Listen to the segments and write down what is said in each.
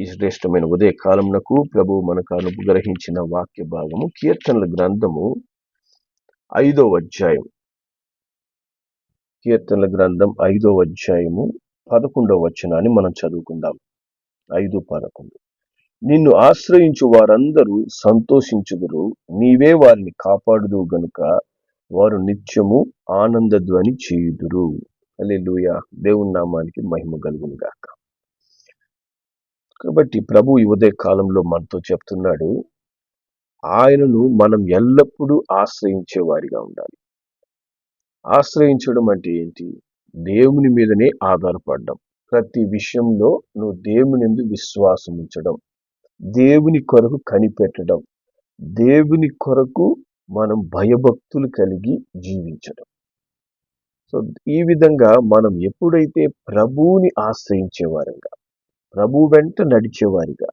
ఈ శ్రేష్టమైన ఉదయ కాలంనకు ప్రభు మనకు అనుగ్రహించిన వాక్య భాగము కీర్తనల గ్రంథము ఐదో అధ్యాయం కీర్తనల గ్రంథం ఐదో అధ్యాయము పదకొండవ వచనాన్ని మనం చదువుకుందాం. ఐదు పదకొండు. నిన్ను ఆశ్రయించు వారందరూ సంతోషించుదురు నీవే వారిని కాపాడుదు గనుక వారు నిత్యము ఆనందధ్వని చేయుదురు. అల్లెలూయా దేవుని నామానికి మహిమ కలుగునుగాక. గాక కాబట్టి ప్రభు ఈ ఉదయ కాలంలో మనతో చెప్తున్నాడు ఆయనను మనం ఎల్లప్పుడూ ఆశ్రయించేవారిగా ఉండాలి. ఆశ్రయించడం అంటే ఏంటి? దేవుని మీదనే ఆధారపడడం. ప్రతి విషయంలో నువ్వు దేవుని విశ్వాసం ఉంచడం. దేవుని కొరకు కనిపెట్టడం. దేవుని కొరకు మనం భయభక్తులు కలిగి జీవించడం. సో ఈ విధంగా మనం ఎప్పుడైతే ప్రభువుని ఆశ్రయించేవారంగా ప్రభు వెంట నడిచేవారిగా.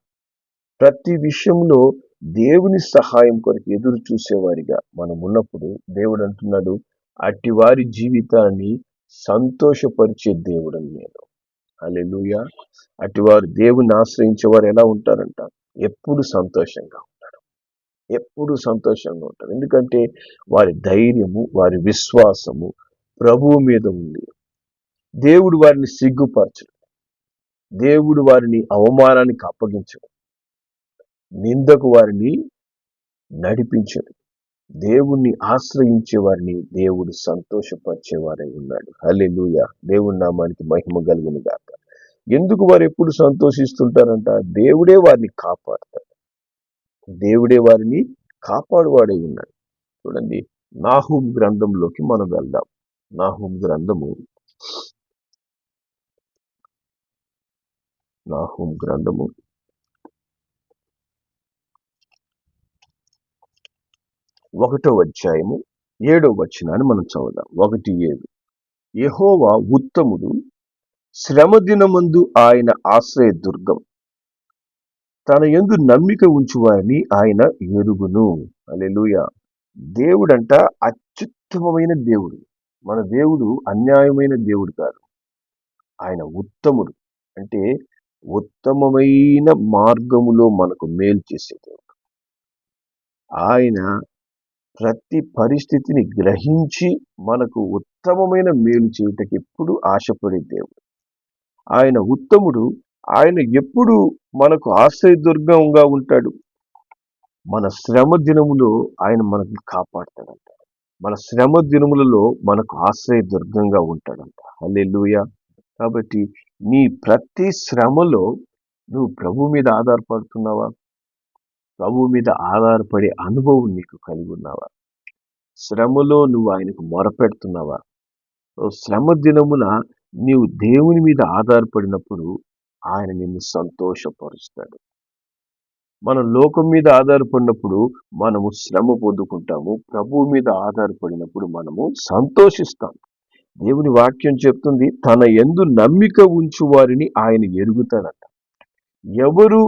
ప్రతి విషయంలో దేవుని సహాయం కొరకు ఎదురు చూసేవారిగా మనం ఉన్నప్పుడు దేవుడు అంటున్నాడు అట్టి వారి జీవితాన్ని సంతోషపరిచే దేవుడని నేను. అల్లెలుయ అటివారు దేవుని ఆశ్రయించేవారు ఎలా ఉంటారంట? ఎప్పుడు సంతోషంగా ఉంటారు. ఎప్పుడు సంతోషంగా ఉంటారు. ఎందుకంటే వారి ధైర్యము వారి విశ్వాసము ప్రభువు మీద ఉంది. దేవుడు వారిని సిగ్గుపరచడు. దేవుడు వారిని అవమానానికి అప్పగించడు. నిందకు వారిని నడిపించడు. దేవుణ్ణి ఆశ్రయించే వారిని దేవుడు సంతోషపరిచేవారై ఉన్నాడు. హల్లెలూయ. దేవుడి నామానికి మహిమ కలుగును గాక. ఎందుకు వారు ఎప్పుడు సంతోషిస్తుంటారంట? దేవుడే వారిని కాపాడతాడు. దేవుడే వారిని కాపాడువాడై ఉన్నాడు. చూడండి నాహూం గ్రంథంలోకి మనం వెళ్దాం. నాహూం గ్రంథము నాహూం గ్రంథము. ఒకటో అధ్యాయము ఏడో వచనాన్ని మనం చదువుదాం. ఒకటి ఏడు. యహోవా ఉత్తముడు శ్రమ దినమందు ఆయన ఆశ్రయ దుర్గం. తన ఎందు నమ్మిక ఉంచువారిని ఆయన ఎరుగును. అలెలుయ దేవుడంట అత్యుత్తమమైన దేవుడు. మన దేవుడు అన్యాయమైన దేవుడు కాదు. ఆయన ఉత్తముడు. అంటే ఉత్తమమైన మార్గములో మనకు మేలు చేసే దేవుడు. ఆయన ప్రతి పరిస్థితిని గ్రహించి మనకు ఉత్తమమైన మేలు చేయటకి ఎప్పుడు ఆశపడే దేవుడు. ఆయన ఉత్తముడు ఆయన ఎప్పుడు మనకు ఆశ్రయదుర్గంగా ఉంటాడు. మన శ్రమ దినములో ఆయన మనకు కాపాడతాడంట. మన శ్రమ దినములలో మనకు ఆశ్రయదుర్గంగా ఉంటాడంట. అల్లెలుయ కాబట్టి నీ ప్రతి శ్రమలో నువ్వు ప్రభు మీద ఆధారపడుతున్నావా? ప్రభు మీద ఆధారపడే అనుభవం నీకు కలిగి ఉన్నావా? శ్రమలో నువ్వు ఆయనకు మొరపెడుతున్నావా? శ్రమ దినమున నీవు దేవుని మీద ఆధారపడినప్పుడు ఆయన నిన్ను సంతోషపరుస్తాడు. మన లోకం మీద ఆధారపడినప్పుడు మనము శ్రమ పొందుకుంటాము. ప్రభువు మీద ఆధారపడినప్పుడు మనము సంతోషిస్తాం. దేవుని వాక్యం చెప్తుంది తన ఎందు నమ్మిక ఉంచు వారిని ఆయన ఎరుగుతాడట. ఎవరు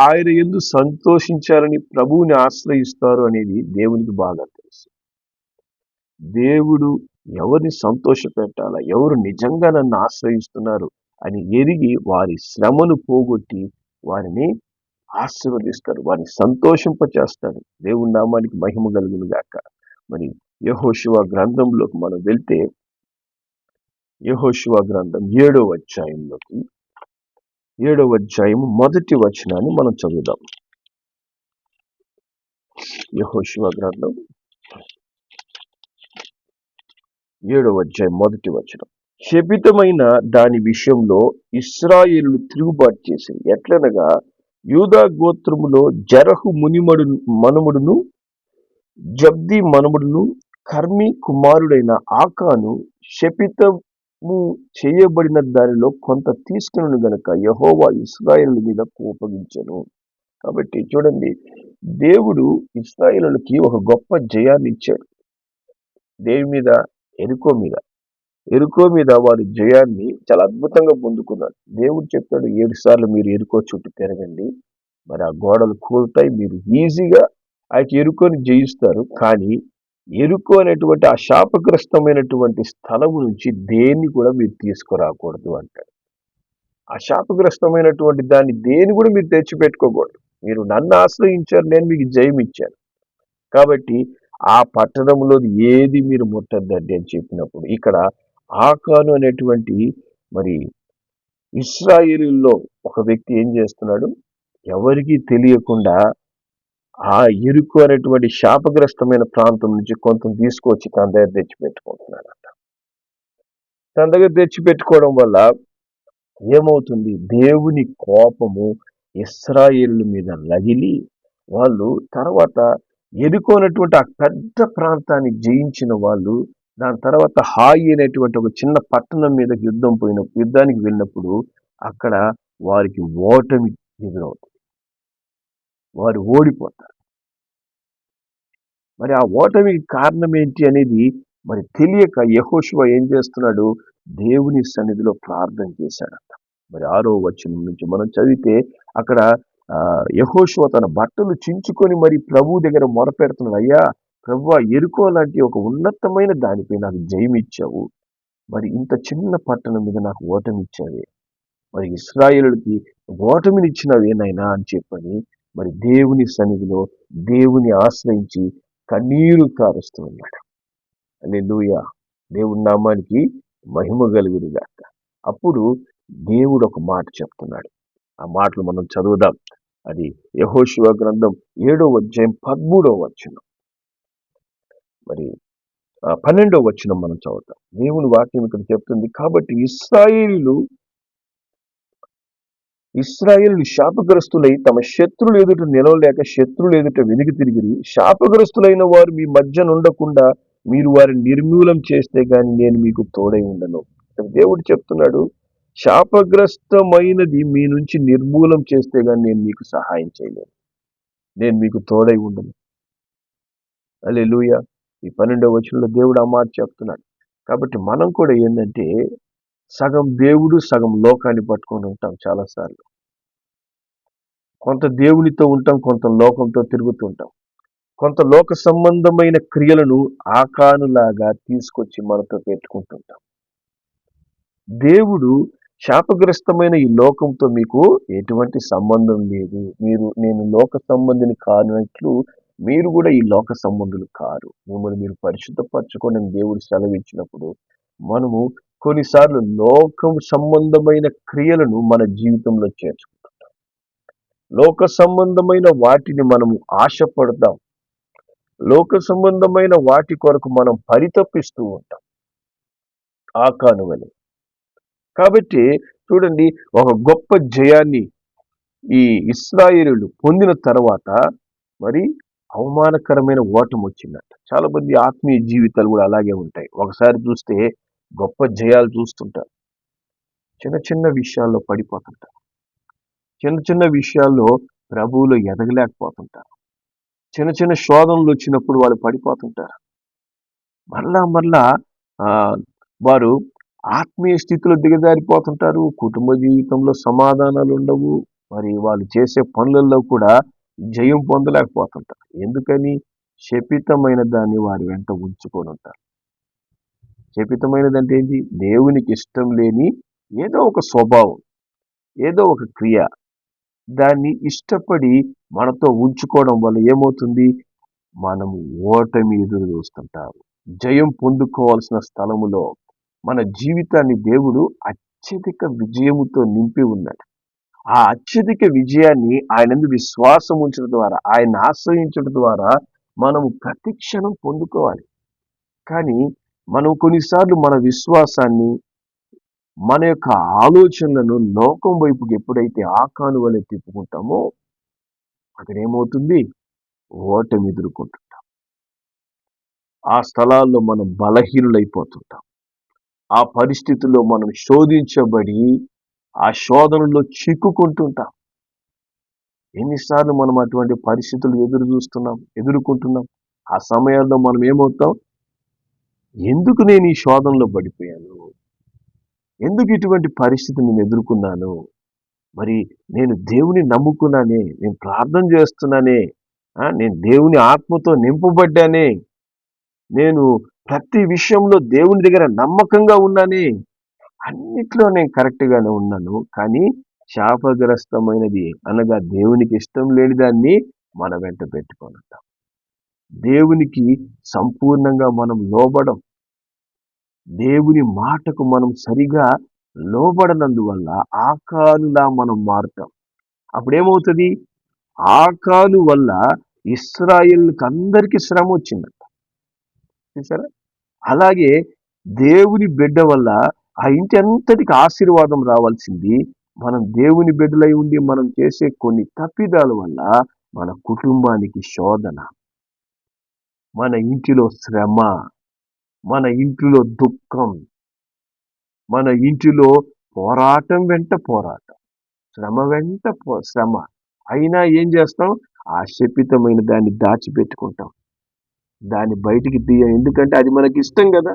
ఆయన ఎందు సంతోషించాలని ప్రభువుని ఆశ్రయిస్తారు అనేది దేవునికి బాగా తెలుసు. దేవుడు ఎవరిని సంతోష పెట్టాలా ఎవరు నిజంగా నన్ను ఆశ్రయిస్తున్నారు అని ఎరిగి వారి శ్రమను పోగొట్టి వారిని ఆశీర్వదిస్తారు వారిని సంతోషింపచేస్తారు. దేవుని నామానికి మహిమ కలుగును గాక మరి యహోశివ గ్రంథంలోకి మనం వెళ్తే యహోశివ గ్రంథం ఏడో అధ్యాయంలోకి. ఏడో అధ్యాయం మొదటి వచనాన్ని మనం చదువుదాం. యహోశివ గ్రంథం ఏడో అధ్యాయం మొదటి వచనం. శపితమైన దాని విషయంలో ఇస్రాయేలు తిరుగుబాటు చేసింది ఎట్లనగా యూదా గోత్రములో జరహు మునిమడు మనుముడును జబ్ది మనుముడును కర్మి కుమారుడైన ఆకాను శపితం చేయబడిన దానిలో కొంత తీసుకుని గనక యహోవా ఇస్రాయేల్ మీద కోపగించను. కాబట్టి చూడండి దేవుడు ఇస్రాయేలుకి ఒక గొప్ప జయాన్ని ఇచ్చాడు. దేవి మీద ఎరుకో మీద. ఎరుకో మీద వారి జయాన్ని చాలా అద్భుతంగా పొందుకున్నారు దేవుడు చెప్తాడు ఏడు సార్లు మీరు ఎరుకో చుట్టూ తిరగండి. మరి ఆ గోడలు కూలుతాయి మీరు ఈజీగా ఆయన ఎరుకొని జయిస్తారు. కానీ ఎరుకు అనేటువంటి ఆ శాపగ్రస్తమైనటువంటి స్థలం నుంచి దేన్ని కూడా మీరు తీసుకురాకూడదు అంటాడు. ఆ శాపగ్రస్తమైనటువంటి దాన్ని దేని కూడా మీరు తెచ్చిపెట్టుకోకూడదు. మీరు నన్ను ఆశ్రయించారు నేను మీకు జయం ఇచ్చాను. కాబట్టి ఆ పట్టణంలో ఏది మీరు ముట్టద్దండి అని చెప్పినప్పుడు ఇక్కడ ఆకాను అనేటువంటి మరి ఇస్రాయిల్లో ఒక వ్యక్తి ఏం చేస్తున్నాడు? ఎవరికీ తెలియకుండా ఆ ఇరుకు అనేటువంటి శాపగ్రస్తమైన ప్రాంతం నుంచి కొంత తీసుకొచ్చి తన దగ్గర తెచ్చిపెట్టుకుంటున్నాడంట తన దగ్గర తెచ్చిపెట్టుకోవడం వల్ల ఏమవుతుంది? దేవుని కోపము ఇస్రాయిల్ మీద లగిలి వాళ్ళు తర్వాత ఎదుకోనటువంటి ఆ పెద్ద ప్రాంతాన్ని జయించిన వాళ్ళు దాని తర్వాత హాయి అనేటువంటి ఒక చిన్న పట్టణం మీద యుద్ధం పోయిన యుద్ధానికి వెళ్ళినప్పుడు అక్కడ వారికి ఓటమి ఎదురవుతుంది. వారు ఓడిపోతారు. మరి ఆ ఓటమికి కారణం ఏంటి అనేది మరి తెలియక యహోశివ ఏం చేస్తున్నాడు? దేవుని సన్నిధిలో ప్రార్థన చేశాడంట. మరి ఆరో వచనం నుంచి మనం చదివితే అక్కడ యహోశివ తన బట్టలు చించుకొని మరి ప్రభు దగ్గర మొరపెడుతున్నాడు. అయ్యా ప్రభు ఎరుకో లాంటి ఒక ఉన్నతమైన దానిపై నాకు జయమిచ్చావు మరి ఇంత చిన్న పట్టణం మీద నాకు ఓటమి ఇచ్చావే. మరి ఇస్రాయేలుడికి ఓటమినిచ్చినవేనైనా అని చెప్పని మరి దేవుని సన్నిధిలో దేవుని ఆశ్రయించి కన్నీరు కారుస్తూ ఉన్నాడు అని లూయ దేవుని నామానికి మహిమ కలుగురుగాక అప్పుడు దేవుడు ఒక మాట చెప్తున్నాడు. ఆ మాటలు మనం చదువుదాం. అది యహోశివ గ్రంథం ఏడో అధ్యాయం పదమూడో వచనం. మరి పన్నెండో వచనం మనం చదువుతాం. దేవుని వాక్యం ఇక్కడ చెప్తుంది కాబట్టి ఇస్రాయిలు ఇస్రాయిల్ శాపగ్రస్తులై తమ శత్రులు ఎదుట నిలవలేక శత్రులు ఎదుట వెనుక తిరిగి శాపగ్రస్తులైన వారు మీ మధ్య ఉండకుండా మీరు వారిని నిర్మూలం చేస్తే కానీ నేను మీకు తోడై ఉండను. దేవుడు చెప్తున్నాడు శాపగ్రస్తమైనది మీ నుంచి నిర్మూలం చేస్తే కానీ నేను మీకు సహాయం చేయలేను. నేను మీకు తోడై ఉండను. అలే లూయ ఈ పన్నెండవ వచనంలో దేవుడు ఆ మాట చెప్తున్నాడు. కాబట్టి మనం కూడా ఏంటంటే సగం దేవుడు సగం లోకాన్ని పట్టుకొని ఉంటాం చాలాసార్లు. కొంత దేవునితో ఉంటాం కొంత లోకంతో తిరుగుతుంటాం కొంత లోక సంబంధమైన క్రియలను ఆకానులాగా తీసుకొచ్చి మనతో పెట్టుకుంటుంటాం దేవుడు శాపగ్రస్తమైన ఈ లోకంతో మీకు ఎటువంటి సంబంధం లేదు. మీరు నేను లోక సంబంధిని కానట్లు మీరు కూడా ఈ లోక సంబంధులు కారు. మిమ్మల్ని మీరు పరిశుద్ధపరచుకొని దేవుడు సెలవిచ్చినప్పుడు మనము కొన్నిసార్లు లోకం సంబంధమైన క్రియలను మన జీవితంలో చేర్చుకుంటాం లోక సంబంధమైన వాటిని మనము ఆశపడతాం. లోక సంబంధమైన వాటి కొరకు మనం పరితపిస్తూ ఉంటాం. ఆ కానువని. కాబట్టి చూడండి ఒక గొప్ప జయాన్ని ఈ ఇస్రాయేలు పొందిన తర్వాత మరి అవమానకరమైన ఓటం వచ్చిందట చాలా మంది ఆత్మీయ జీవితాలు కూడా అలాగే ఉంటాయి. ఒకసారి చూస్తే గొప్ప జయాలు చూస్తుంటారు. చిన్న చిన్న విషయాల్లో పడిపోతుంటారు. చిన్న చిన్న విషయాల్లో ప్రభువులు ఎదగలేకపోతుంటారు. చిన్న చిన్న శోధనలు వచ్చినప్పుడు వాళ్ళు పడిపోతుంటారు. మరలా మరలా వారు ఆత్మీయ స్థితిలో దిగజారిపోతుంటారు. కుటుంబ జీవితంలో సమాధానాలు ఉండవు. మరి వాళ్ళు చేసే పనులలో కూడా జయం పొందలేకపోతుంటారు. ఎందుకని? శపితమైన దాన్ని వారి వెంట ఉంచుకొని ఉంటారు. శపితమైనదంటే ఏంటి? దేవునికి ఇష్టం లేని ఏదో ఒక స్వభావం ఏదో ఒక క్రియ. దాన్ని ఇష్టపడి మనతో ఉంచుకోవడం వల్ల ఏమవుతుంది? మనం ఓటమి ఎదురు చూస్తుంటాము జయం పొందుకోవాల్సిన స్థలములో మన జీవితాన్ని దేవుడు అత్యధిక విజయముతో నింపి ఉన్నాడు. ఆ అత్యధిక విజయాన్ని ఆయన విశ్వాసం ఉంచడం ద్వారా ఆయన ఆశ్రయించడం ద్వారా మనము ప్రతిక్షణం పొందుకోవాలి. కానీ మనం కొన్నిసార్లు మన విశ్వాసాన్ని మన యొక్క ఆలోచనలను లోకం వైపుకి ఎప్పుడైతే ఆకాను వలె తిప్పుకుంటామో అక్కడ ఏమవుతుంది ఓటమి ఎదుర్కొంటుంటాం. ఆ స్థలాల్లో మనం బలహీనులైపోతుంటాం. ఆ పరిస్థితుల్లో మనం శోధించబడి ఆ శోధనలో చిక్కుకుంటుంటాం. ఎన్నిసార్లు మనం అటువంటి పరిస్థితులు ఎదురు చూస్తున్నాం ఎదుర్కొంటున్నాం. ఆ సమయాల్లో మనం ఏమవుతాం? ఎందుకు నేను ఈ శోధనలో పడిపోయాను? ఎందుకు ఇటువంటి పరిస్థితి నేను ఎదుర్కొన్నాను? మరి నేను దేవుని నమ్ముకున్నానే నేను ప్రార్థన చేస్తున్నానే నేను దేవుని ఆత్మతో నింపబడ్డానే నేను ప్రతి విషయంలో దేవుని దగ్గర నమ్మకంగా ఉన్నానే అన్నిట్లో నేను కరెక్ట్గానే ఉన్నాను. కానీ శాపగ్రస్తమైనది అనగా దేవునికి ఇష్టం లేని దాన్ని మన వెంట పెట్టుకొని ఉంటాం. దేవునికి సంపూర్ణంగా మనం లోబడం దేవుని మాటకు మనం సరిగా లోబడనందువల్ల ఆకానులా మనం మారుతాం. అప్పుడేమవుతుంది? ఆకాను వల్ల ఇస్రాయిల్కి అందరికీ శ్రమ వచ్చిందంట. చూసారా అలాగే దేవుని బిడ్డ వల్ల ఆ ఇంటి అంతటికి ఆశీర్వాదం రావాల్సింది మనం దేవుని బిడ్డలై ఉండి మనం చేసే కొన్ని తప్పిదాల వల్ల మన కుటుంబానికి శోధన. మన ఇంటిలో శ్రమ మన ఇంటిలో దుఃఖం మన ఇంటిలో పోరాటం వెంట పోరాటం శ్రమ వెంట పో- శ్రమ. అయినా ఏం చేస్తాం? ఆ శపితమైన దాన్ని దాచిపెట్టుకుంటాం. దాన్ని బయటికి తీయం. ఎందుకంటే అది మనకి ఇష్టం కదా.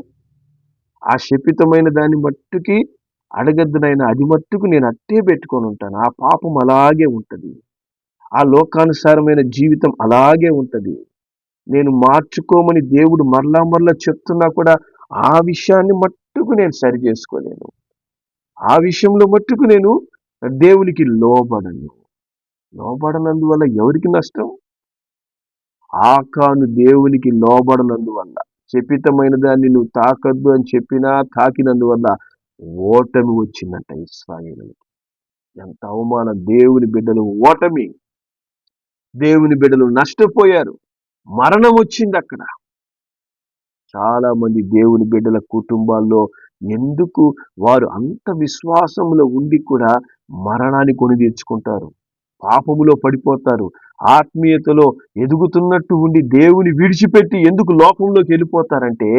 ఆ శపితమైన దాన్ని మట్టుకి అడగద్దునైనా అది మట్టుకు నేను అట్టే పెట్టుకొని ఉంటాను. ఆ పాపం అలాగే ఉంటుంది. ఆ లోకానుసారమైన జీవితం అలాగే ఉంటుంది. నేను మార్చుకోమని దేవుడు మరలా మరలా చెప్తున్నా కూడా ఆ విషయాన్ని మట్టుకు నేను సరి చేసుకోలేను ఆ విషయంలో మట్టుకు నేను దేవునికి లోబడను. లోబడనందువల్ల ఎవరికి నష్టం? ఆకాను దేవునికి లోబడనందువల్ల. చెప్పితమైన దాన్ని నువ్వు తాకద్దు అని చెప్పినా తాకినందువల్ల ఓటమి వచ్చిందంట ఇస్రాయేలుకి ఎంత అవమానం. దేవుని బిడ్డలు ఓటమి. దేవుని బిడ్డలు నష్టపోయారు. మరణం వచ్చింది అక్కడ. చాలా మంది దేవుని బిడ్డల కుటుంబాల్లో ఎందుకు వారు అంత విశ్వాసంలో ఉండి కూడా మరణాన్ని కొని తెచ్చుకుంటారు? పాపములో పడిపోతారు. ఆత్మీయతలో ఎదుగుతున్నట్టు ఉండి దేవుని విడిచిపెట్టి ఎందుకు లోకంలోకి వెళ్ళిపోతారంటే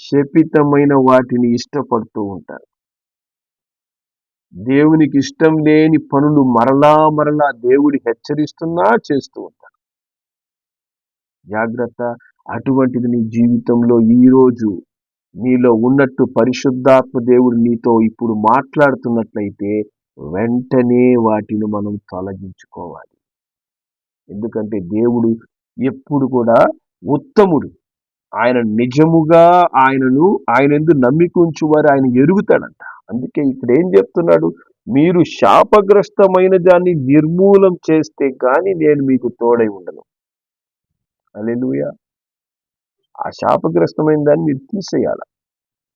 శపితమైన వాటిని ఇష్టపడుతూ ఉంటారు. దేవునికి ఇష్టం లేని పనులు మరలా మరలా దేవుడి హెచ్చరిస్తున్నా చేస్తూ ఉంటారు. జాగ్రత్త. అటువంటిది నీ జీవితంలో ఈరోజు నీలో ఉన్నట్టు పరిశుద్ధాత్మ దేవుడు నీతో ఇప్పుడు మాట్లాడుతున్నట్లయితే వెంటనే వాటిని మనం తొలగించుకోవాలి. ఎందుకంటే దేవుడు ఎప్పుడు కూడా ఉత్తముడు. ఆయన నిజముగా ఆయనను ఆయన ఎందు నమ్మిక ఉంచువారు ఆయన ఎరుగుతాడంట. అందుకే ఇక్కడ ఏం చెప్తున్నాడు? మీరు శాపగ్రస్తమైన దాన్ని నిర్మూలం చేస్తే కానీ నేను మీకు తోడై ఉండను. అలెలుయ ఆ శాపగ్రస్తమైన దాన్ని మీరు తీసేయాల.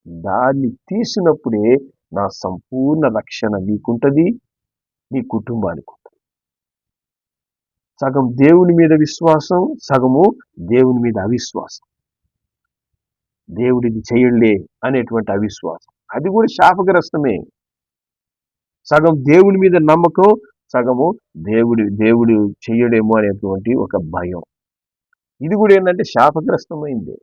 దాన్ని తీసినప్పుడే నా సంపూర్ణ రక్షణ నీకుంటుంది నీ కుటుంబానికి ఉంటుంది సగం దేవుని మీద విశ్వాసం సగము దేవుని మీద అవిశ్వాసం. దేవుడిది చేయలే అనేటువంటి అవిశ్వాసం. అది కూడా శాపగ్రస్తమే. సగం దేవుని మీద నమ్మకం సగము దేవుడి దేవుడు చెయ్యడేమో అనేటువంటి ఒక భయం. ఇది కూడా ఏంటంటే శాపగ్రస్తమైంది.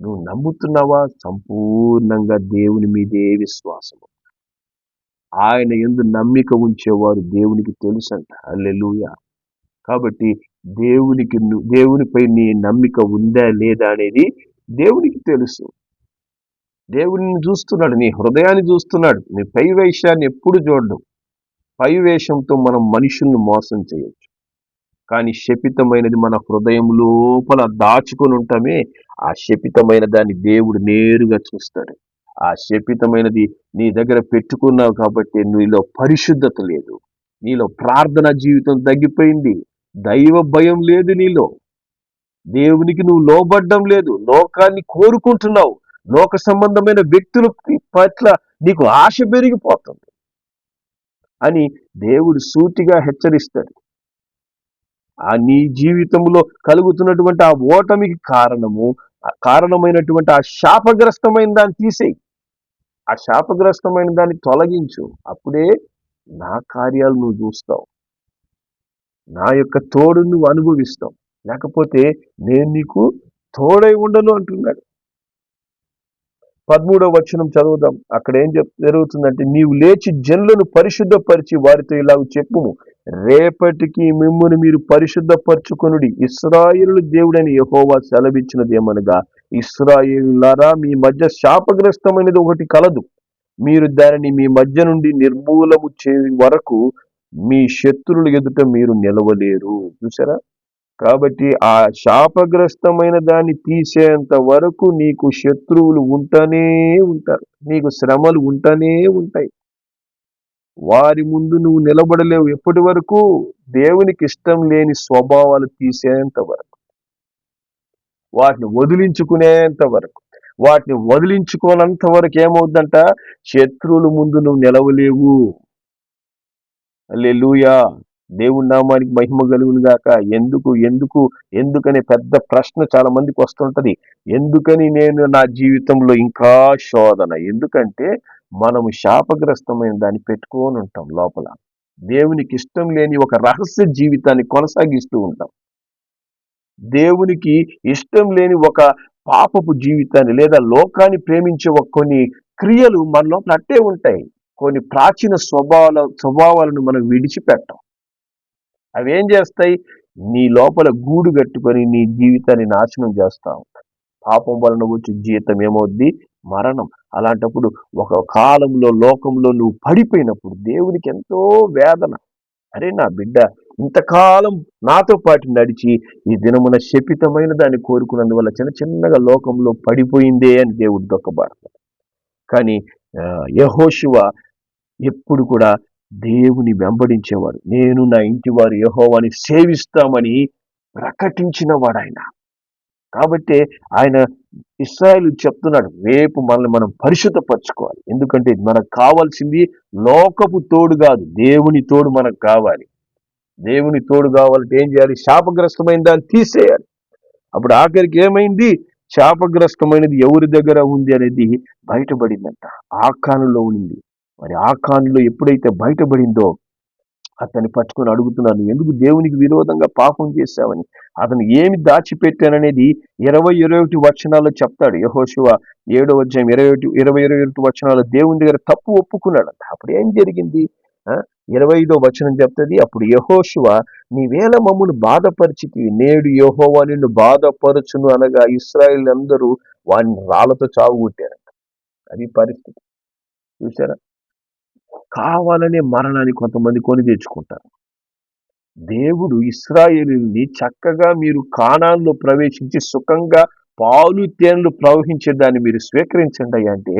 నువ్వు నమ్ముతున్నావా? సంపూర్ణంగా దేవుని మీదే విశ్వాసము. ఆయన ఎందు నమ్మిక ఉంచేవారు దేవునికి తెలుసంట. అల్లెలుయ కాబట్టి దేవునికి దేవునిపై నీ నమ్మిక ఉందా లేదా అనేది దేవునికి తెలుసు. దేవుడిని చూస్తున్నాడు నీ హృదయాన్ని చూస్తున్నాడు. నీ పై వేషాన్ని ఎప్పుడు చూడడం. పై వేషంతో మనం మనుషుల్ని మోసం చేయొచ్చు. కానీ శపితమైనది మన హృదయం లోపల దాచుకొని ఉంటామే. ఆ శపితమైన దాన్ని దేవుడు నేరుగా చూస్తాడు. ఆ శపితమైనది నీ దగ్గర పెట్టుకున్నావు కాబట్టి నీలో పరిశుద్ధత లేదు. నీలో ప్రార్థన జీవితం తగ్గిపోయింది. దైవ భయం లేదు నీలో. దేవునికి నువ్వు లోబడ్డం లేదు. లోకాన్ని కోరుకుంటున్నావు. లోక సంబంధమైన వ్యక్తుల పట్ల నీకు ఆశ పెరిగిపోతుంది. అని దేవుడు సూటిగా హెచ్చరిస్తాడు. ఆ నీ జీవితంలో కలుగుతున్నటువంటి ఆ ఓటమికి కారణము ఆ కారణమైనటువంటి ఆ శాపగ్రస్తమైన దాన్ని తీసేయి. ఆ శాపగ్రస్తమైన దాన్ని తొలగించు. అప్పుడే నా కార్యాలు నువ్వు చూస్తావు. నా యొక్క తోడు నువ్వు అనుభవిస్తావు. లేకపోతే నేను నీకు తోడై ఉండను అంటున్నాడు. పదమూడవ వచనం చదువుదాం. అక్కడ ఏం చెప్ జరుగుతుందంటే నీవు లేచి జనులను పరిశుద్ధపరిచి వారితో ఇలా చెప్పుము. రేపటికి మిమ్మల్ని మీరు పరిశుద్ధపరచుకొనుడి. ఇస్రాయిలు దేవుడైన యహోవా సెలవిచ్చినది ఏమనగా ఇస్రాయేలులారా మీ మధ్య శాపగ్రస్తమైనది ఒకటి కలదు. మీరు దానిని మీ మధ్య నుండి నిర్మూలము చే వరకు మీ శత్రువుల ఎదుట మీరు నిలవలేరు. చూసారా? కాబట్టి ఆ శాపగ్రస్తమైన దాన్ని తీసేంత వరకు నీకు శత్రువులు ఉంటూనే ఉంటారు. నీకు శ్రమలు ఉంటూనే ఉంటాయి. వారి ముందు నువ్వు నిలబడలేవు. ఎప్పటి వరకు? దేవునికి ఇష్టం లేని స్వభావాలు తీసేంత వరకు. వాటిని వదిలించుకునేంత వరకు. వాటిని వదిలించుకోనంత వరకు ఏమవుద్దంట? శత్రువుల ముందు నువ్వు నిలవలేవు. అల్లెలుయా దేవుడి నామానికి మహిమ కలుగును గాక. ఎందుకు ఎందుకు ఎందుకనే పెద్ద ప్రశ్న చాలా మందికి వస్తుంటది. ఎందుకని నేను నా జీవితంలో ఇంకా శోధన? ఎందుకంటే మనము శాపగ్రస్తమైన దాన్ని పెట్టుకొని ఉంటాం లోపల. దేవునికి ఇష్టం లేని ఒక రహస్య జీవితాన్ని కొనసాగిస్తూ ఉంటాం. దేవునికి ఇష్టం లేని ఒక పాపపు జీవితాన్ని లేదా లోకాన్ని ప్రేమించే ఒక కొన్ని క్రియలు మన లోపల అట్టే ఉంటాయి. కొన్ని ప్రాచీన స్వభావాల స్వభావాలను మనం విడిచిపెట్టాం. అవి ఏం చేస్తాయి? నీ లోపల గూడు కట్టుకొని నీ జీవితాన్ని నాశనం చేస్తా. పాపం వలన వచ్చే జీవితం ఏమవుద్ది? మరణం. అలాంటప్పుడు ఒక కాలంలో లోకంలో నువ్వు పడిపోయినప్పుడు దేవునికి ఎంతో వేదన. అరే నా బిడ్డ ఇంతకాలం నాతో పాటు నడిచి ఈ దినమున శపితమైన దాన్ని కోరుకున్నందువల్ల చిన్న చిన్నగా లోకంలో పడిపోయిందే అని దేవుడు దుఃఖపడతాడు. కానీ యహోశివ ఎప్పుడు కూడా దేవుని వెంబడించేవాడు. నేను నా ఇంటి వారు యహోవాని సేవిస్తామని ప్రకటించిన వాడు ఆయన కాబట్టి ఆయన ఇస్రాయల్ చెప్తున్నాడు రేపు మనల్ని మనం పరిశుద్ధపరచుకోవాలి. ఎందుకంటే మనకు కావాల్సింది లోకపు తోడు కాదు దేవుని తోడు మనకు కావాలి. దేవుని తోడు కావాలంటే ఏం చేయాలి? శాపగ్రస్తమైన దాన్ని తీసేయాలి. అప్పుడు ఆఖరికి ఏమైంది? శాపగ్రస్తమైనది ఎవరి దగ్గర ఉంది అనేది బయటపడిందంట. ఆకానులో ఉంది మరి ఆకానులో ఎప్పుడైతే బయటపడిందో అతన్ని పట్టుకొని అడుగుతున్నాను ఎందుకు దేవునికి విరోధంగా పాపం చేశావని? అతను ఏమి దాచిపెట్టాననేది ఇరవై ఇరవై ఒకటి వచనాల్లో చెప్తాడు. యహోశివ ఏడో అధ్యాయం ఇరవై ఒకటి ఇరవై ఇరవై ఒకటి వచనాల్లో దేవుని దగ్గర తప్పు ఒప్పుకున్నాడంట అప్పుడు ఏం జరిగింది? ఇరవై ఐదో వచనం చెప్తుంది అప్పుడు యహోశివ నీవేళ మమ్మల్ని బాధపరిచితి. నేడు యహోవా నిన్ను బాధపరచును అనగా ఇస్రాయిల్ అందరూ వాడిని రాళ్ళతో చావుగొట్టారంట అది పరిస్థితి. చూసారా కావాలనే మరణాన్ని కొంతమంది కొని తెచ్చుకుంటారు. దేవుడు ఇస్రాయేలీని చక్కగా మీరు కాణాల్లో ప్రవేశించి సుఖంగా పాలు తేనెలు ప్రవహించే దాన్ని మీరు స్వీకరించండి అంటే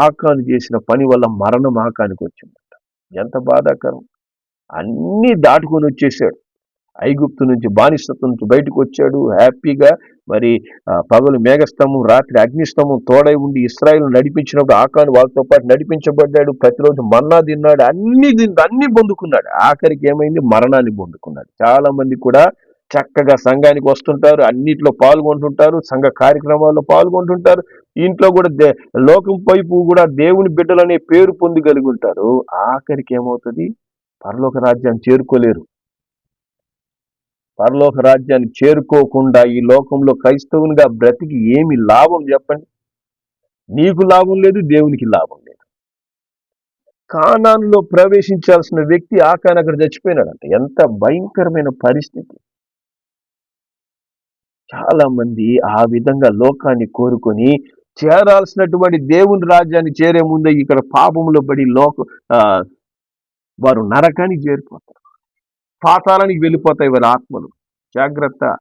ఆకాను చేసిన పని వల్ల మరణం ఆకానికి వచ్చిందంట. ఎంత బాధాకరం. అన్నీ దాటుకొని వచ్చేసాడు. ఐగుప్తు నుంచి బానిసత్వం నుంచి బయటకు వచ్చాడు. హ్యాపీగా మరి పగలు మేఘస్తంభం రాత్రి అగ్నిస్తంభం తోడై ఉండి ఇస్రాయిల్ నడిపించినప్పుడు ఆకాను వాళ్ళతో పాటు నడిపించబడ్డాడు. ప్రతిరోజు మన్నా తిన్నాడు. అన్ని అన్ని పొందుకున్నాడు. ఆఖరికి ఏమైంది? మరణాన్ని పొందుకున్నాడు. చాలా మంది కూడా చక్కగా సంఘానికి వస్తుంటారు. అన్నిట్లో పాల్గొంటుంటారు. సంఘ కార్యక్రమాల్లో పాల్గొంటుంటారు. ఇంట్లో కూడా దే లోకం వైపు కూడా దేవుని బిడ్డలనే పేరు పొందగలిగి ఉంటారు. ఆఖరికి ఏమవుతుంది? పరలోక రాజ్యాన్ని చేరుకోలేరు. పరలోక రాజ్యాన్ని చేరుకోకుండా ఈ లోకంలో క్రైస్తవునిగా బ్రతికి ఏమి లాభం చెప్పండి? నీకు లాభం లేదు దేవునికి లాభం లేదు. కానాన్లో ప్రవేశించాల్సిన వ్యక్తి ఆకాన్ అక్కడ చచ్చిపోయినాడంట. ఎంత భయంకరమైన పరిస్థితి. చాలా మంది ఆ విధంగా లోకాన్ని కోరుకొని చేరాల్సినటువంటి దేవుని రాజ్యాన్ని చేరే ముందే ఇక్కడ పాపంలో పడి లోక వారు నరకానికి చేరిపోతారు. పాతాలనికి వెళ్ళిపోతాయి వారి ఆత్మలు. జాగ్రత్త.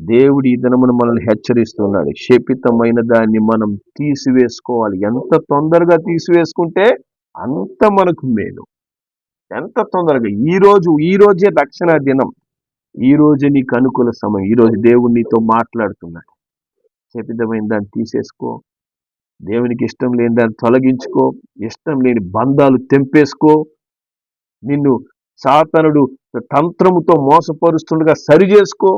దేవుడి దినమును మనల్ని హెచ్చరిస్తున్నాడు. శపితమైన దాన్ని మనం తీసివేసుకోవాలి. ఎంత తొందరగా తీసివేసుకుంటే అంత మనకు మేలు. ఎంత తొందరగా. ఈరోజు ఈరోజే ఈ రోజే రక్షణ దినం. ఈ నీకు అనుకూల సమయం. ఈ రోజు దేవుడు నీతో మాట్లాడుతున్నాడు. శపితమైన దాన్ని తీసేసుకో. దేవునికి ఇష్టం లేని దాన్ని తొలగించుకో. ఇష్టం లేని బంధాలు తెంపేసుకో. నిన్ను సాతనుడు తంత్రముతో మోసపరుస్తుండగా సరి చేసుకో.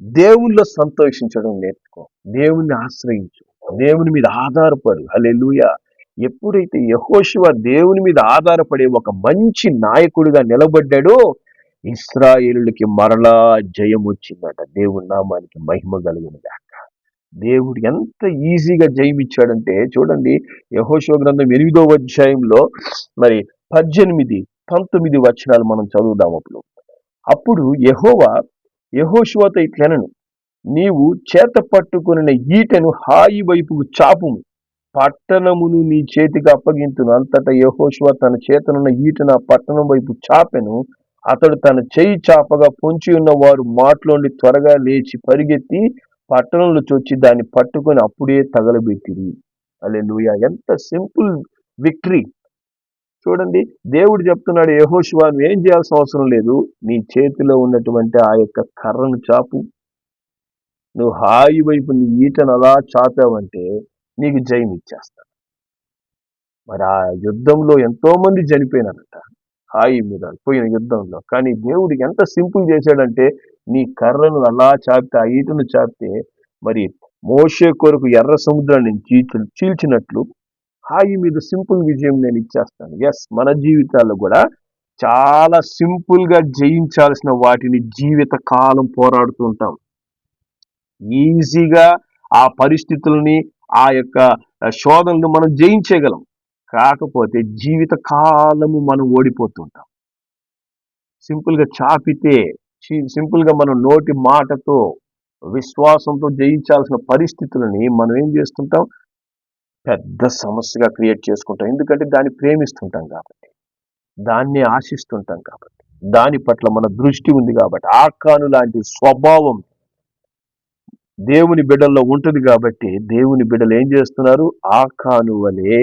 దేవుల్లో సంతోషించడం నేర్చుకో. దేవుణ్ణి ఆశ్రయించు. దేవుని మీద ఆధారపడు. హలెలుయ ఎప్పుడైతే యహోశివ దేవుని మీద ఆధారపడే ఒక మంచి నాయకుడిగా నిలబడ్డాడో ఇస్రాయేలులకి మరలా జయం వచ్చిందట. దేవుని నామానికి మహిమ కలిగినదాక దేవుడు ఎంత ఈజీగా జయం ఇచ్చాడంటే చూడండి యహోశివ గ్రంథం ఎనిమిదో అధ్యాయంలో మరి పద్దెనిమిది పంతొమ్మిది వచనాలు మనం చదువుదాం అప్పుడు. అప్పుడు యహోవా యహోశివత ఇట్లనను నీవు చేత పట్టుకుని ఈటను హాయి వైపుకు చాపుము. పట్టణమును నీ చేతికి అప్పగింతును అంతటా యహోశివ తన చేతనున్న ఈటను పట్టణం వైపు చాపెను. అతడు తన చేయి చాపగా పొంచి ఉన్న వారు మాటలోండి త్వరగా లేచి పరిగెత్తి పట్టణంలో చొచ్చి దాన్ని పట్టుకొని అప్పుడే తగలబెట్టిరి. అల్లెలుయా ఎంత సింపుల్ విక్టరీ. చూడండి దేవుడు చెప్తున్నాడు యహోశివా నువ్వు ఏం చేయాల్సిన అవసరం లేదు. నీ చేతిలో ఉన్నటువంటి ఆ యొక్క కర్రను చాపు. నువ్వు హాయి వైపు నీ ఈటను అలా చాపావంటే నీకు జయం ఇచ్చేస్తా మరి ఆ యుద్ధంలో ఎంతోమంది చనిపోయినారట. హాయి మీద పోయిన యుద్ధంలో. కానీ దేవుడు ఎంత సింపుల్ చేశాడంటే నీ కర్రను అలా చాపితే ఆ ఈటను చాపితే మరి మోషే కొరకు ఎర్ర సముద్రాన్ని చీల్చి చీల్చినట్లు హాయి మీద సింపుల్ విజయం నేను ఇచ్చేస్తాను. ఎస్ మన జీవితాల్లో కూడా చాలా సింపుల్గా జయించాల్సిన వాటిని జీవిత కాలం పోరాడుతూ ఉంటాం. ఈజీగా ఆ పరిస్థితులని ఆ యొక్క శోధనలు మనం జయించగలం కాకపోతే జీవిత కాలము మనం ఓడిపోతుంటాం సింపుల్గా చాపితే సింపుల్గా మనం నోటి మాటతో విశ్వాసంతో జయించాల్సిన పరిస్థితులని మనం ఏం చేస్తుంటాం? పెద్ద సమస్యగా క్రియేట్ చేసుకుంటాం. ఎందుకంటే దాన్ని ప్రేమిస్తుంటాం కాబట్టి. దాన్ని ఆశిస్తుంటాం కాబట్టి. దాని పట్ల మన దృష్టి ఉంది కాబట్టి. ఆకాను లాంటి స్వభావం దేవుని బిడ్డల్లో ఉంటుంది కాబట్టి దేవుని బిడ్డలు ఏం చేస్తున్నారు? ఆకాను వలె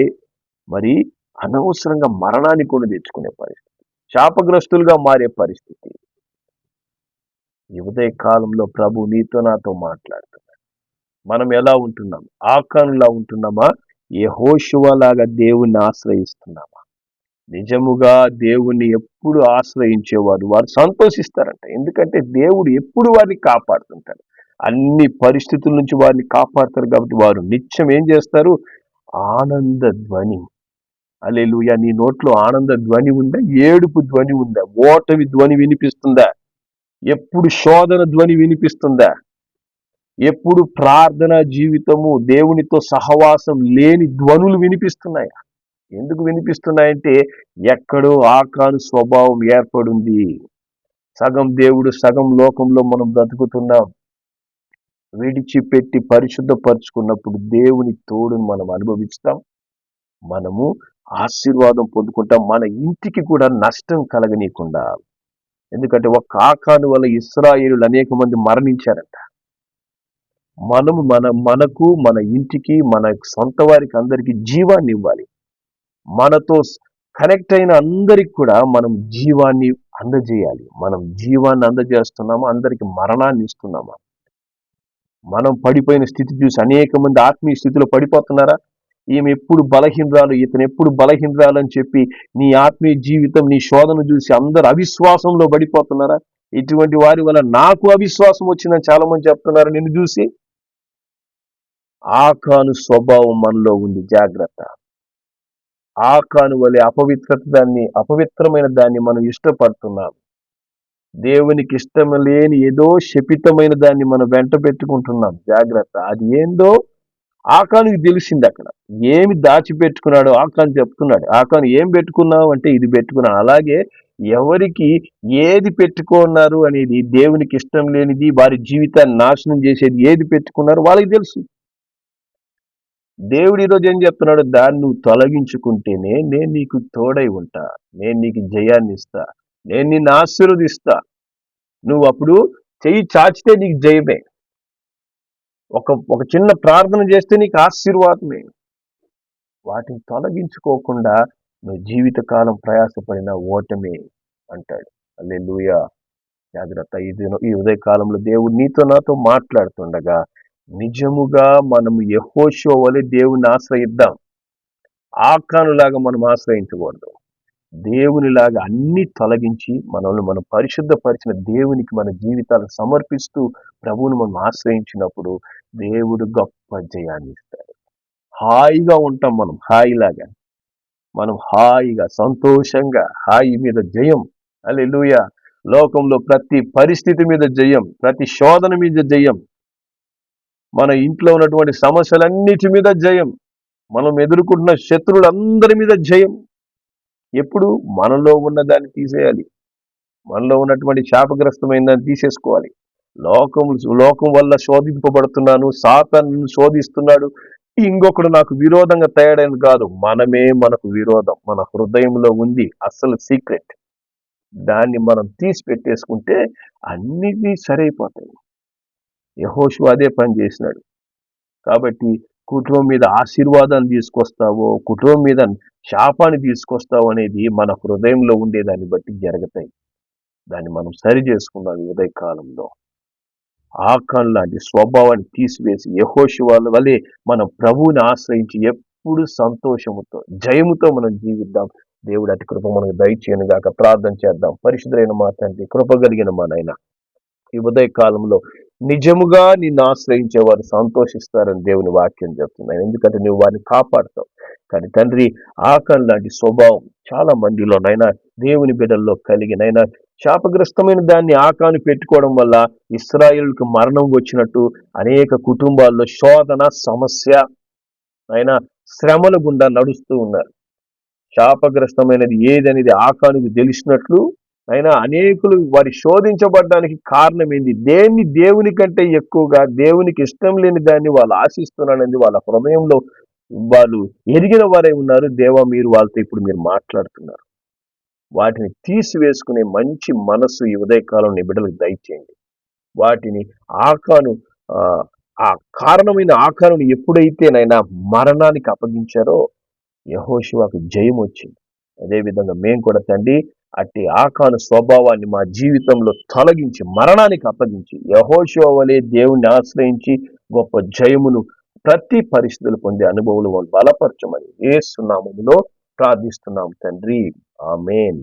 మరి అనవసరంగా మరణాన్ని కొని తెచ్చుకునే పరిస్థితి. శాపగ్రస్తులుగా మారే పరిస్థితి. ఈ కాలంలో ప్రభు నీతో నాతో మాట్లాడుతున్నాడు మనం ఎలా ఉంటున్నాం? ఆకానులా ఉంటున్నామా? లాగా దేవుణ్ణి ఆశ్రయిస్తున్నామా? నిజముగా దేవుణ్ణి ఎప్పుడు ఆశ్రయించేవారు? వారు సంతోషిస్తారంట. ఎందుకంటే దేవుడు ఎప్పుడు వారిని కాపాడుతుంటాడు. అన్ని పరిస్థితుల నుంచి వారిని కాపాడుతారు కాబట్టి వారు నిత్యం ఏం చేస్తారు? ఆనంద ధ్వని. అలెలుయ నీ నోట్లో ఆనంద ధ్వని ఉందా? ఏడుపు ధ్వని ఉందా? ఓటమి ధ్వని వినిపిస్తుందా? ఎప్పుడు శోధన ధ్వని వినిపిస్తుందా? ఎప్పుడు ప్రార్థన జీవితము దేవునితో సహవాసం లేని ధ్వనులు వినిపిస్తున్నాయి. ఎందుకు వినిపిస్తున్నాయంటే ఎక్కడో ఆకాను స్వభావం ఏర్పడింది. సగం దేవుడు సగం లోకంలో మనం బ్రతుకుతున్నాం. విడిచిపెట్టి పరిశుద్ధపరుచుకున్నప్పుడు దేవుని తోడును మనం అనుభవిస్తాం. మనము ఆశీర్వాదం పొందుకుంటాం. మన ఇంటికి కూడా నష్టం కలగనీయకుండా. ఎందుకంటే ఒక ఆకాను వల్ల ఇస్రాయేలు అనేక మంది మరణించారంట. మనము మన మనకు మన ఇంటికి మన సొంత వారికి అందరికీ జీవాన్ని ఇవ్వాలి. మనతో కనెక్ట్ అయిన అందరికి కూడా మనం జీవాన్ని అందజేయాలి. మనం జీవాన్ని అందజేస్తున్నామా? అందరికి మరణాన్ని ఇస్తున్నామా? మనం పడిపోయిన స్థితి చూసి అనేక మంది ఆత్మీయ స్థితిలో పడిపోతున్నారా? ఈమె ఎప్పుడు బలహీనరాలు ఇతను ఎప్పుడు బలహీనరాలు అని చెప్పి నీ ఆత్మీయ జీవితం నీ శోధన చూసి అందరు అవిశ్వాసంలో పడిపోతున్నారా? ఇటువంటి వారి వల్ల నాకు అవిశ్వాసం వచ్చిందని చాలా మంది చెప్తున్నారు. నిన్ను చూసి ఆకాను స్వభావం మనలో ఉంది జాగ్రత్త. ఆకాను వలె అపవిత్రత దాన్ని అపవిత్రమైన దాన్ని మనం ఇష్టపడుతున్నాం. దేవునికి ఇష్టం లేని ఏదో శపితమైన దాన్ని మనం వెంట పెట్టుకుంటున్నాం జాగ్రత్త. అది ఏందో ఆకానికి తెలిసింది అక్కడ. ఏమి దాచిపెట్టుకున్నాడో ఆకాను చెప్తున్నాడు. ఆకాను ఏం పెట్టుకున్నావు అంటే ఇది పెట్టుకున్నాను. అలాగే ఎవరికి ఏది పెట్టుకున్నారు అనేది దేవునికి ఇష్టం లేనిది వారి జీవితాన్ని నాశనం చేసేది ఏది పెట్టుకున్నారు వాళ్ళకి తెలుసు. దేవుడు ఈరోజు ఏం చెప్తున్నాడు? దాన్ని నువ్వు తొలగించుకుంటేనే నేను నీకు తోడై ఉంటా. నేను నీకు జయాన్ని ఇస్తా. నేను నిన్ను ఆశీర్వదిస్తా. నువ్వు అప్పుడు చెయ్యి చాచితే నీకు జయమే. ఒక ఒక చిన్న ప్రార్థన చేస్తే నీకు ఆశీర్వాదమే. వాటిని తొలగించుకోకుండా నువ్వు జీవితకాలం ప్రయాసపడిన ఓటమే అంటాడు. అల్లెలుయ జాగ్రత్త. ఇది ఈ ఉదయకాలంలో దేవుడు నీతో నాతో మాట్లాడుతుండగా నిజముగా మనము యహోషో వలె దేవుని ఆశ్రయిద్దాం. ఆకానులాగా మనం ఆశ్రయించకూడదు. దేవునిలాగా అన్ని తొలగించి మనల్ని మనం పరిశుద్ధపరిచిన దేవునికి మన జీవితాలు సమర్పిస్తూ ప్రభువును మనం ఆశ్రయించినప్పుడు దేవుడు గొప్ప జయాన్ని ఇస్తాడు. హాయిగా ఉంటాం మనం హాయిలాగా. మనం హాయిగా సంతోషంగా హాయి మీద జయం. అల్లెలుయ లోకంలో ప్రతి పరిస్థితి మీద జయం ప్రతి శోధన మీద జయం. మన ఇంట్లో ఉన్నటువంటి సమస్యలన్నిటి మీద జయం మనం ఎదుర్కొంటున్న శత్రువులందరి మీద జయం. ఎప్పుడు మనలో ఉన్న దాన్ని తీసేయాలి. మనలో ఉన్నటువంటి శాపగ్రస్తమైన దాన్ని తీసేసుకోవాలి. లోకం లోకం వల్ల శోధింపబడుతున్నాను సాతను శోధిస్తున్నాడు ఇంకొకడు నాకు విరోధంగా తయారైన కాదు. మనమే మనకు విరోధం. మన హృదయంలో ఉంది అసలు సీక్రెట్. దాన్ని మనం తీసి పెట్టేసుకుంటే అన్నిటినీ సరైపోతాయి. యహోషు అదే పని చేసినాడు. కాబట్టి కుటుంబం మీద ఆశీర్వాదాన్ని తీసుకొస్తావో కుటుంబం మీద శాపాన్ని తీసుకొస్తావు అనేది మన హృదయంలో ఉండే దాన్ని బట్టి జరుగుతాయి. దాన్ని మనం సరి చేసుకున్నాం ఉదయకాలంలో. ఆకాన్ లాంటి స్వభావాన్ని తీసివేసి యహోషు వాళ్ళ వల్లే మనం ప్రభువుని ఆశ్రయించి ఎప్పుడు సంతోషముతో జయముతో మనం జీవిద్దాం. దేవుడు అటు కృప మనకు దయచేయను గాక ప్రార్థన చేద్దాం. పరిశుద్ధులైన మా తండ్రి కృప కలిగిన మా నాయన. ఈ ఉదయ కాలంలో నిజముగా నిన్ను ఆశ్రయించే వారు సంతోషిస్తారని దేవుని వాక్యం చెప్తున్నాను ఎందుకంటే నువ్వు వారిని కాపాడుతావు. కానీ తండ్రి ఆకలి లాంటి స్వభావం చాలా మందిలోనైనా దేవుని బిడ్డల్లో కలిగినైనా శాపగ్రస్తమైన దాన్ని ఆకాను పెట్టుకోవడం వల్ల ఇస్రాయిల్కి మరణం వచ్చినట్టు అనేక కుటుంబాల్లో శోధన సమస్య అయినా శ్రమల గుండా నడుస్తూ ఉన్నారు. శాపగ్రస్తమైనది ఏదనేది ఆకానికి తెలిసినట్లు అయినా అనేకులు వారి శోధించబడడానికి కారణం ఏంది? దేన్ని దేవుని కంటే ఎక్కువగా దేవునికి ఇష్టం లేని దాన్ని వాళ్ళు ఆశిస్తున్నారనేది వాళ్ళ హృదయంలో వాళ్ళు ఎరిగిన వారే ఉన్నారు. దేవా మీరు వాళ్ళతో ఇప్పుడు మీరు మాట్లాడుతున్నారు. వాటిని తీసివేసుకునే మంచి మనస్సు ఈ ఉదయకాలం బిడ్డలకు దయచేయండి. వాటిని ఆకాను ఆ, కారణమైన ఆకారం ఎప్పుడైతేనైనా మరణానికి అప్పగించారో యహోశివాకు జయం వచ్చింది అదేవిధంగా మేము కూడా తండ్రి అట్టి ఆకాను స్వభావాన్ని మా జీవితంలో తొలగించి మరణానికి అప్పగించి యహోశివ వలె దేవుణ్ణి ఆశ్రయించి గొప్ప జయమును ప్రతి పరిస్థితులు పొందే అనుభవాలు బలపరచమని ఏ సున్నామములో ప్రార్థిస్తున్నాం తండ్రి. ఆమెన్.